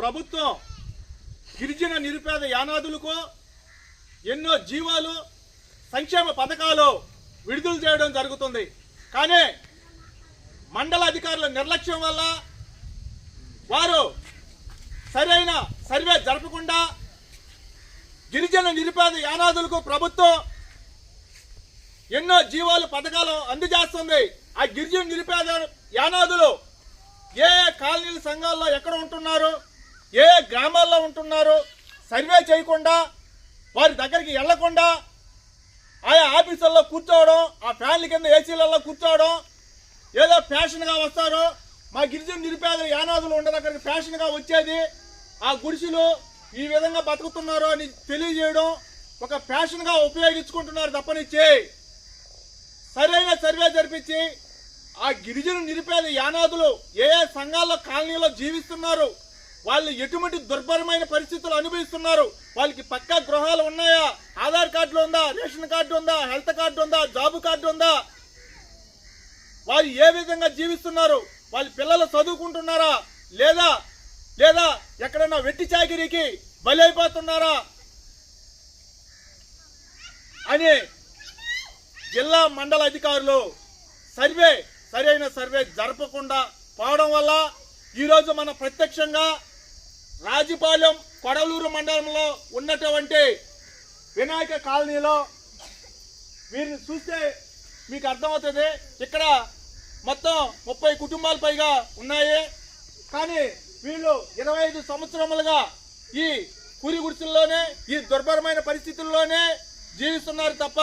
ప్రభుత్వం గిరిజన నిరుపేద యానాదులకు ఎన్నో జీవాలు సంక్షేమ పథకాలు విడుదల చేయడం జరుగుతుంది. కానీ మండల అధికారుల నిర్లక్ష్యం వల్ల వారు సరైన సర్వే జరపకుండా గిరిజన నిరుపేద యానాదులకు ప్రభుత్వం ఎన్నో జీవాలు పథకాలు అందజేస్తుంది. ఆ గిరిజన నిరుపేద యానాదులు ఏ కాలనీల సంఘాల్లో ఎక్కడ ఉంటున్నారు? ఏ గ్రామాల్లో ఉంటున్నారు సర్వే చేయకుండా వారి దగ్గరికి వెళ్ళకుండా ఆయా ఆఫీసుల్లో కూర్చోవడం ఆ ఫ్యాన్ల కింద ఏసీలలో కూర్చోవడం ఏదో ఫ్యాషన్గా వస్తారు మా గిరిజన నిరుపేద యానాదులు ఉండే దగ్గరికి ఫ్యాషన్గా వచ్చేది ఆ గుడిసెలు ఈ విధంగా బతుకుతున్నారు అని తెలియజేయడం ఒక ఫ్యాషన్గా ఉపయోగించుకుంటున్నారు తప్పనిచ్చి. సరైన సర్వే జరిపించి ఆ గిరిజన నిరుపేద యానాదులు ఏ ఏ సంఘాల్లో కాలనీలో జీవిస్తున్నారు వాళ్ళు ఎటువంటి దుర్భరమైన పరిస్థితులు అనుభవిస్తున్నారు? వాళ్ళకి పక్కా గృహాలు ఉన్నాయా? ఆధార్ కార్డులు ఉందా? రేషన్ కార్డు ఉందా? హెల్త్ కార్డు ఉందా? జాబ్ కార్డు ఉందా? వారు ఏ విధంగా జీవిస్తున్నారు? వాళ్ళ పిల్లలు చదువుకుంటున్నారా? లేదా లేదా ఎక్కడైనా వెట్టి చాకిరీకి బలైపోతున్నారా? అని జిల్లా మండల అధికారులు సర్వే సరైన సర్వే జరపకుండా పోవడం వల్ల ఈరోజు మనం ప్రత్యక్షంగా రాజపాలెం కొడలూరు మండలంలో ఉన్నటువంటి వినాయక కాలనీలో వీరిని చూస్తే మీకు అర్థమవుతుంది. ఇక్కడ మొత్తం ముప్పై కుటుంబాలు పైగా ఉన్నాయి. కానీ వీళ్ళు ఇరవై ఐదు సంవత్సరములుగా ఈ కూలి గుడిసెల్లోనే ఈ దుర్భరమైన పరిస్థితుల్లోనే జీవిస్తున్నారు తప్ప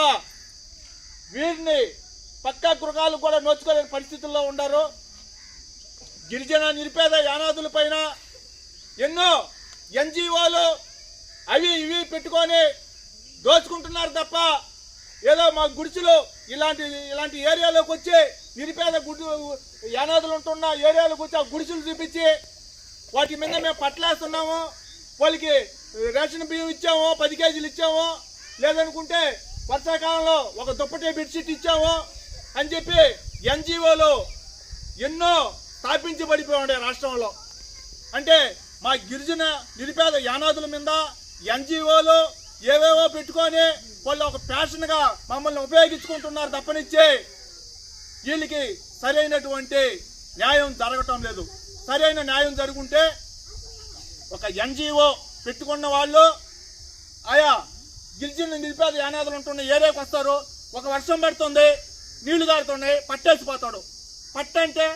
వీరిని పక్కా గృహాలు కూడా నోచుకోలేని పరిస్థితుల్లో ఉన్నారు. గిరిజన నిరుపేద యానాదుల పైన ఎన్నో ఎన్జిఓలు అవి ఇవి పెట్టుకొని దోచుకుంటున్నారు తప్ప ఏదో మా గుడిసెలు ఇలాంటి ఇలాంటి ఏరియాలోకి వచ్చి నిరుపేద గుడి యానాదులు ఉంటున్న ఏరియాలోకి వచ్చి ఆ గుడిసెలు చూపించి వాటి మీద మేము పట్లేస్తున్నాము వాళ్ళకి రేషన్ బియ్యం ఇచ్చాము పది కేజీలు ఇచ్చాము. లేదనుకుంటే వర్షాకాలంలో ఒక దుప్పటి బెడ్షీట్ ఇచ్చాము అని చెప్పి ఎన్జిఓలు ఎన్నో స్థాపించబడిపోయి ఉండే రాష్ట్రంలో. అంటే మా గిరిజన నిరుపేద యానాదుల మీద ఎన్జిఓలు ఏవేవో పెట్టుకొని వాళ్ళు ఒక ఫ్యాషన్గా మమ్మల్ని ఉపయోగించుకుంటున్నారు తప్పనిచ్చి వీళ్ళకి సరైనటువంటి న్యాయం జరగటం లేదు. సరైన న్యాయం జరుగుంటే ఒక ఎన్జిఓ పెట్టుకున్న వాళ్ళు ఆయా గిరిజన నిరుపేద యానాదులు ఉంటున్న ఏరియాకి వస్తారు. ఒక వర్షం పడుతుంది నీళ్ళు దారుతున్నాయి పట్టేసిపోతాడు. పట్టంటే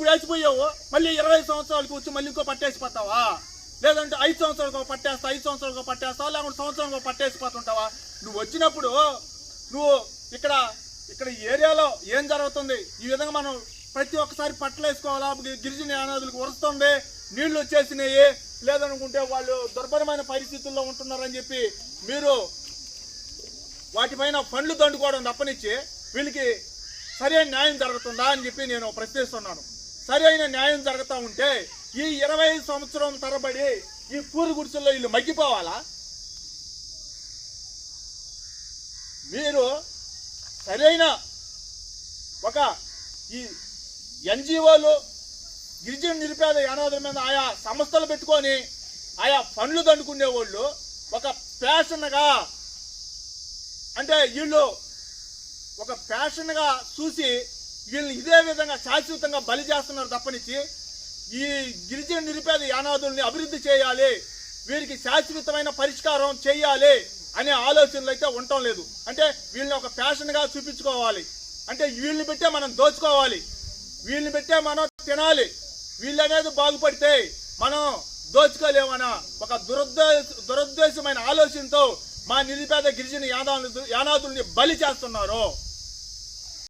ఇప్పుడు వేసిపోయావు మళ్ళీ ఇరవై సంవత్సరాలకు వచ్చి మళ్ళీ ఇంకో పట్టేసిపోతావా? లేదంటే ఐదు సంవత్సరాలకు పట్టేస్తా ఐదు సంవత్సరాలకు పట్టేస్తావా లేకుంటే సంవత్సరాలకు పట్టేసిపోతుంటావా? నువ్వు వచ్చినప్పుడు నువ్వు ఇక్కడ ఇక్కడ ఈ ఏరియాలో ఏం జరుగుతుంది? ఈ విధంగా మనం ప్రతి ఒక్కసారి పట్టలు వేసుకోవాలా? గిరిజన యానాదులకు వరుస్తుంది. నీళ్ళు వచ్చేసినాయి. లేదనుకుంటే వాళ్ళు దుర్భరమైన పరిస్థితుల్లో ఉంటున్నారని చెప్పి మీరు వాటిపైన ఫండ్లు దండుకోవడం తప్పనిచ్చి వీళ్ళకి సరైన న్యాయం జరుగుతుందా అని చెప్పి నేను ప్రశ్నిస్తున్నాను. సరైన న్యాయం జరుగుతూ ఉంటే ఈ ఇరవై ఐదు సంవత్సరం తరబడి ఈ పూరి గుడిసెల్లో వీళ్ళు మగ్గిపోవాలా? మీరు సరైన ఒక ఈ ఎన్జిఓలు గిరిజన నిరుపేద యానాదుల మీద ఆయా సంస్థలు పెట్టుకొని ఆయా ఫండ్లు దండుకునే వాళ్ళు ఒక ఫ్యాషన్గా అంటే వీళ్ళు ఒక ఫ్యాషన్గా చూసి వీళ్ళని ఇదే విధంగా శాశ్వతంగా బలి చేస్తున్నారు తప్పనిచ్చి ఈ గిరిజన నిరుపేద యానాదుల్ని అభివృద్ధి చేయాలి వీరికి శాశ్వతమైన పరిష్కారం చేయాలి అనే ఆలోచనలు అయితే ఉండటం లేదు. అంటే వీళ్ళని ఒక ఫ్యాషన్గా చూపించుకోవాలి. అంటే వీళ్ళని పెట్టే మనం దోచుకోవాలి. వీళ్ళని పెట్టే మనం తినాలి. వీళ్ళు అనేది బాగుపడితే మనం దోచుకోలేమన్న ఒక దురుద్దేశ దురుద్దేశమైన ఆలోచనతో మా నిరుపేద గిరిజన యానాదులు యానాదుల్ని బలి చేస్తున్నారు.